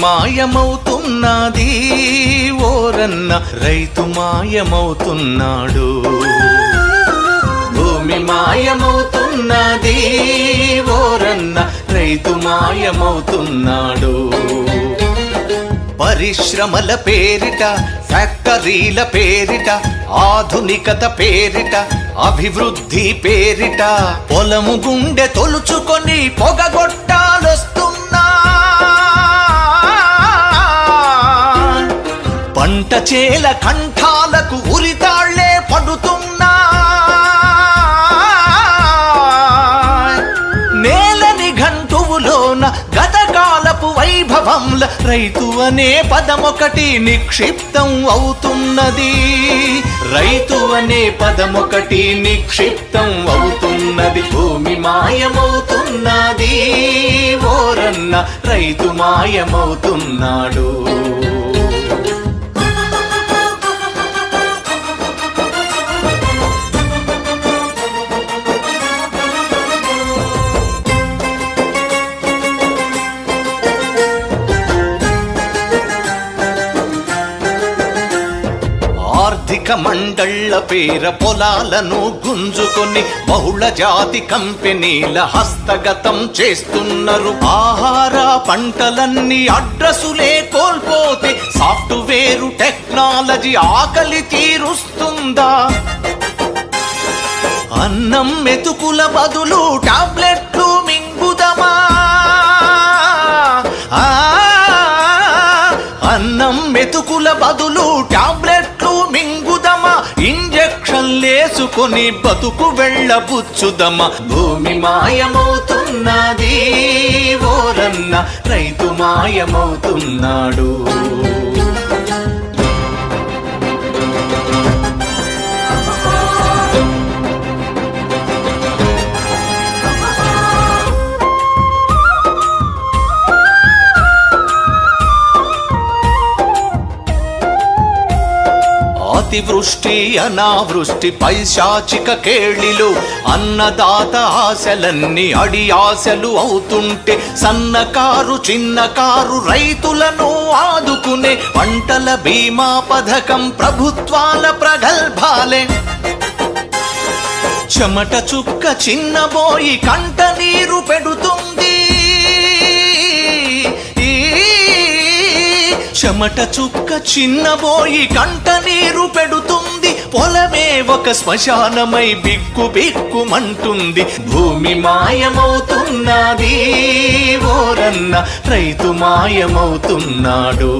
మాయమవుతున్నది. ఓరన్న రైతు మాయమవుతున్నాడు. భూమి మాయమవుతున్నది. ఓరన్న రైతు మాయమవుతున్నాడు. పరిశ్రమల పేరిట ఫ్యాక్టరీల పేరిట ఆధునికత పేరిట అభివృద్ధి పేరిట పొలము గుండె తొలుచుకొని పొగగొట్టాలొస్తున్నా పంట చేల కంఠాలకు ఉరితాళ్ళే పడుతున్నా. నేలని గంటువులోన గతకాలపు వైభవంల రైతు అనే పదమొకటి నిక్షిప్తం అవుతున్నది. రైతు అనే పదమొకటి నిక్షిప్తం అవుతున్నది. భూమి మాయమవుతున్నది. ఓరన్న రైతు మాయమవుతున్నాడు. మండళ్ళ మండళ్ళ పేర పొలాలను గుంజుకొని బహుళ జాతి కంపెనీల హస్తగతం చేస్తున్నారు. ఆహార పంటలన్నీ అడ్రసులే కోల్పోతే సాఫ్ట్వేరు టెక్నాలజీ ఆకలి తీరుస్తుందా? అన్నం మెతుకుల బదులు టాబ్లెట్లు మింగుదమా? అన్నం మెతుకుల బదులు టాబ్లెట్ ఇంజక్షన్లేసుకొని బతుకు వెళ్ళబుచ్చుదమ్మ. భూమి మాయమవుతున్నది ఓరన్న రైతు మాయమవుతున్నాడు. అతివృష్టి అనావృష్టి పైశాచిక కేళిలు అన్నదాత ఆశలన్నీ అడి ఆశలు అవుతుంటే సన్నకారు చిన్నకారు రైతులను ఆదుకునే పంటల బీమా పథకం ప్రభుత్వాల ప్రగల్భాలే. చెమట చుక్క చిన్నబోయి కంట నీరు పెడుతుంది చెమట చుక్క చిన్నబోయి కంట నీరు పెడుతుంది. పొలమే ఒక శ్మశానమై బిక్కు బిక్కుమంటుంది. భూమి మాయమవుతున్నది ఓరన్న రైతు మాయమవుతున్నాడు.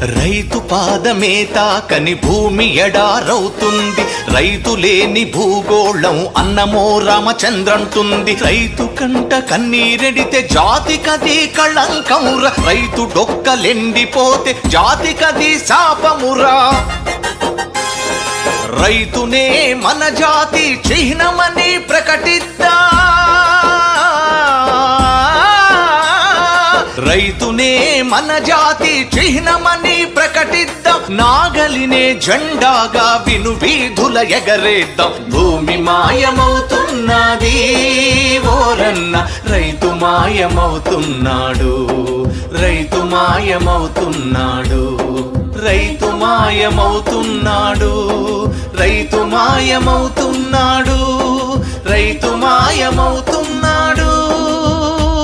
రైతు పాదమే తాకని భూమి ఎడారవుతుంది రైతు లేని భూగోళం అన్నమో రామచంద్రంటుంది. రైతు కంట కన్నీరెడితే జాతికది కళంకమురా. రైతు డొక్కలెండిపోతే జాతికది శాపమురా. రైతునే మన జాతి చిహ్నమని ప్రకటిద్దా. రైతునే మన జాతి చిహ్నమని ప్రకటిద్దాం. నాగలినే జెండాగా విను వీధుల ఎగరేద్దాం. భూమి మాయమవుతున్నది ఓరన్న. రైతు మాయమవుతున్నాడు రైతు మాయమవుతున్నాడు రైతు మాయమవుతున్నాడు రైతు మాయమవుతున్నాడు రైతు మాయమవుతు